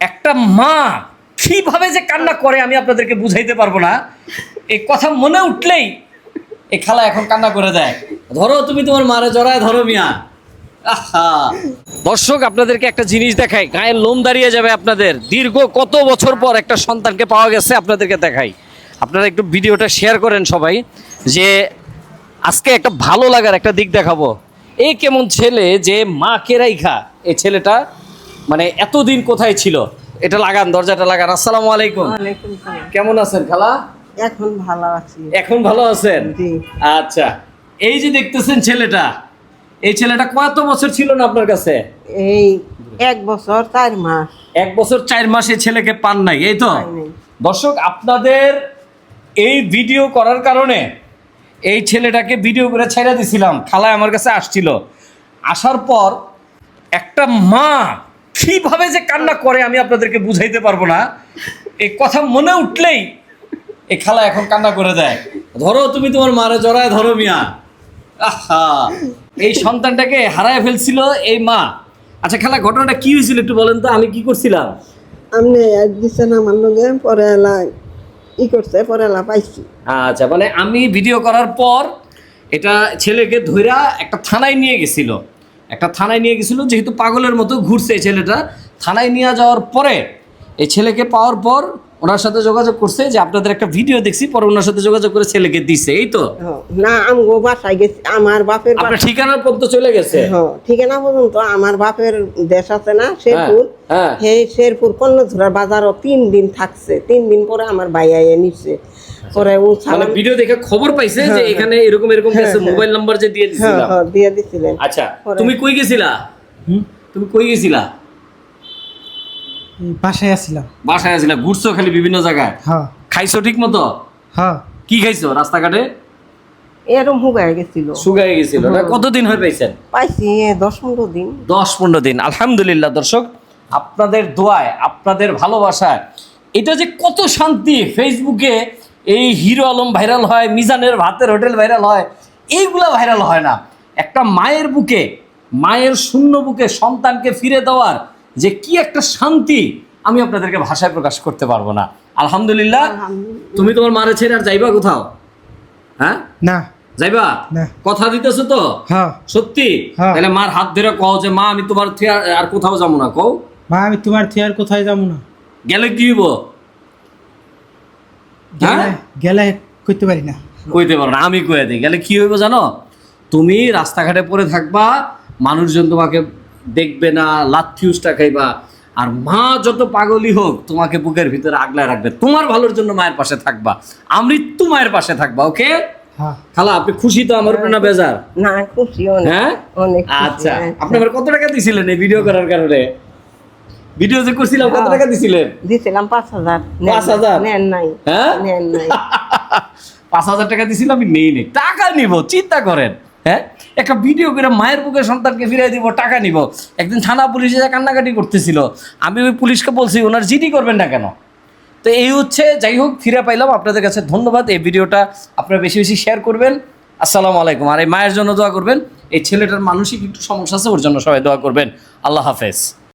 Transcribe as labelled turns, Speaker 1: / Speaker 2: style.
Speaker 1: একটা মা কীভাবে যে কান্না করে আমি আপনাদেরকে বুঝাইতে পারব না। এই কথা মনে উঠলেই এই খালা এখন কান্না করে দেয়। ধরো তুমি তোমার মারে জড়ায়, ধরো মিয়া। দর্শক, আপনাদেরকে একটা জিনিস দেখাই। গায়ের লোম দাঁড়িয়ে যাবে আপনাদের। দীর্ঘ কত বছর পর একটা সন্তানকে পাওয়া গেছে আপনাদেরকে দেখাই। আপনারা একটু ভিডিওটা শেয়ার করেন সবাই, যে আজকে একটা ভালো লাগার একটা দিক দেখাবো। এই কেমন ছেলে যে মা কেরাইখা এই ছেলেটা মানে এতদিন কোথায় ছিল? এটা লাগান দরজাটা লাগান। আসসালামু আলাইকুম। কেমন আছেন খালা?
Speaker 2: এখন ভালো আছি।
Speaker 1: এখন ভালো আছেন? আচ্ছা। এই যে দেখতেছেন ছেলেটা এই ছেলেটা কত বছর ছিল না আপনার কাছে?
Speaker 2: এই এক বছর চার মাস।
Speaker 1: এক বছর চার মাসে ছেলেকে পান নাই এই তো? দর্শক আপনাদের এই ভিডিও করার কারণে এই ছেলেটাকে ভিডিও করে ছেড়ে দিছিলাম। খালায় আমার কাছে আসছিল। আসার পর একটা মা কীভাবে যে কান্না করে আমি আপনাদেরকে বুঝাইতে পারব না। এই কথা মনে উঠলেই এই খালা এখন কান্না করে দেয়। ধরো তুমি তোমার মারে জড়ায় ধরো মিয়া। আহা! এই সন্তানটাকে হারায় ফেলছিল এই মা। আচ্ছা খালা ঘটনাটা কি হয়েছিল একটু বলেন তো আমি কি করছিলাম?
Speaker 2: আপনি দিচ্ছেন আমার লগে পরে এলা ই করছে পরে এলা পাইছি।
Speaker 1: আচ্ছা মানে আমি ভিডিও করার পর এটা ছেলেকে ধইরা একটা থানায় নিয়ে গেছিল। একটা থানায় নিয়ে গেছিল, যেহেতু পাগলের মতো ঘুরছে এই ছেলেটা। থানায় নিয়ে যাওয়ার পরে এই ছেলেকে পাওয়ার পর ওনার সাথে যোগাযোগ করছে যে আপনাদের একটা ভিডিও দেখছি পরে ওনার সাথে যোগাযোগ করে ছেলেকে দিছে এই তো?
Speaker 2: হ, না আমগো বাসায় গেছি আমার বাপের
Speaker 1: আপনার
Speaker 2: বাসা
Speaker 1: ঠিকানার পর্যন্ত চলে গেছে?
Speaker 2: হ্যাঁ ঠিকানা পর্যন্ত আমার বাপের দেশ আছে না শেরপুর।
Speaker 1: হ্যাঁ।
Speaker 2: সেই শেরপুর কন্যধুরার বাজারও তিন দিন থাকছে তিন দিন পরে আমার ভাই আইয়ে নিচ্ছে পরে ও
Speaker 1: মানে ভিডিও দেখে খবর পাইছে যে এখানে এরকম এরকম গেছে মোবাইল নাম্বার যে দিয়ে
Speaker 2: হ্যাঁ
Speaker 1: দিছিলাম।
Speaker 2: হ্যাঁ দিয়ে দিছিলেন।
Speaker 1: আচ্ছা তুমি কই গেছিলা? তুমি কই গেছিলা?
Speaker 3: বাসায় আসছিলাম।
Speaker 1: বাসায় আছিলা ঘুরছো খালি বিভিন্ন জায়গায়?
Speaker 3: হ্যাঁ।
Speaker 1: খাইছো ঠিক মতো
Speaker 3: হ্যাঁ।
Speaker 1: কি খাইছো রাস্তাঘাটে?
Speaker 2: এরম হুগায় গেছিল।
Speaker 1: শুকাই গেছিল না? কতদিন হয়ে পাইছেন
Speaker 2: পাইছি দশ পনেরো দিন।
Speaker 1: দশ পনেরো দিন। আলহামদুলিল্লাহ দর্শক আপনাদের দোয়ায় আপনাদের ভালোবাসায় এটা যে কত শান্তি! ফেসবুকে এই হিরো আলম ভাইরাল হয় মিজানের ভাতের হোটেল ভাইরাল হয় এইগুলা ভাইরাল হয় না। একটা মায়ের বুকে মায়ের শূন্য বুকে সন্তানকে ফিরে দেওয়ার যে কি একটা শান্তি আমি আপনাদেরকে ভাষায় প্রকাশ করতে পারব না। আলহামদুলিল্লাহ তুমি তোমার মারে ছেড়ে আর যাইবা কোথাও? হ্যাঁ?
Speaker 3: না।
Speaker 1: যাইবা?
Speaker 3: না।
Speaker 1: কথা দিতেছো তো?
Speaker 3: হ্যাঁ।
Speaker 1: সত্যি?
Speaker 3: হ্যাঁ।
Speaker 1: তাহলে মার হাত ধরে কও যে মা আমি তোমার থেকে আর- কোথাও যাব না। কও।
Speaker 3: মা আমি তোমার থিয়ার কোথায় যাব না?
Speaker 1: গেলে কি হইব? হ্যাঁ?
Speaker 3: গেলে করতে পারি না।
Speaker 1: কইতে পারো না আমি কয়ে দিই। গেলে কি হইব জানো? তুমি রাস্তাঘাটে পড়ে থাকবা মানুষজন তোমাকে দেখবে না লাথিউসটা খাইবা। আর মা যত পাগলই হোক তোমাকে বুকের ভিতরে আগলায় রাখবে। তোমার ভালোর জন্য মায়ের পাশে থাকবা। আমৃত্যু মায়ের পাশে থাকবা ওকে?
Speaker 3: হ্যাঁ।
Speaker 1: খালা আপনি খুশি তো আমার উপরে না বেজার?
Speaker 2: না খুশি
Speaker 1: হ্যাঁ?
Speaker 2: অনেক
Speaker 1: আচ্ছা।
Speaker 2: হ্যাঁ।
Speaker 1: আপনি আমার কত টাকা দিছিলেন এই ভিডিও করার কারণে? ভিডিও যে করছিলাম কত। টাকা দিছিলেন?
Speaker 2: দিছিলাম পাঁচ হাজার।
Speaker 1: পাঁচ হাজার?
Speaker 2: নেন নাই।
Speaker 1: হ্যাঁ?
Speaker 2: নেন নাই।
Speaker 1: পাঁচ হাজার টাকা দিছিলাম আমি নেই নেই টাকা নিব চিন্তা করেন। হ্যাঁ? একটা ভিডিও করে মায়ের বুকে সন্তানকে ফিরিয়ে দিব, টাকা নিব। একদিন থানা পুলিশে যা কান্নাকাটি করতেছিল। আমি ওই পুলিশকে বলছি, ওনার জিডি করবেন না কেন? তো এই হচ্ছে, যাই হোক, ফিরে পাইলাম। আপনাদের কাছে ধন্যবাদ। এই ভিডিওটা আপনারা বেশি বেশি শেয়ার করবেন। আসসালামু আলাইকুম। আর এই মায়ের জন্য দোয়া করবেন। এই ছেলেটার মানসিক একটু সমস্যা আছে, ওর জন্য সবাই দোয়া করবেন। আল্লাহ হাফেজ।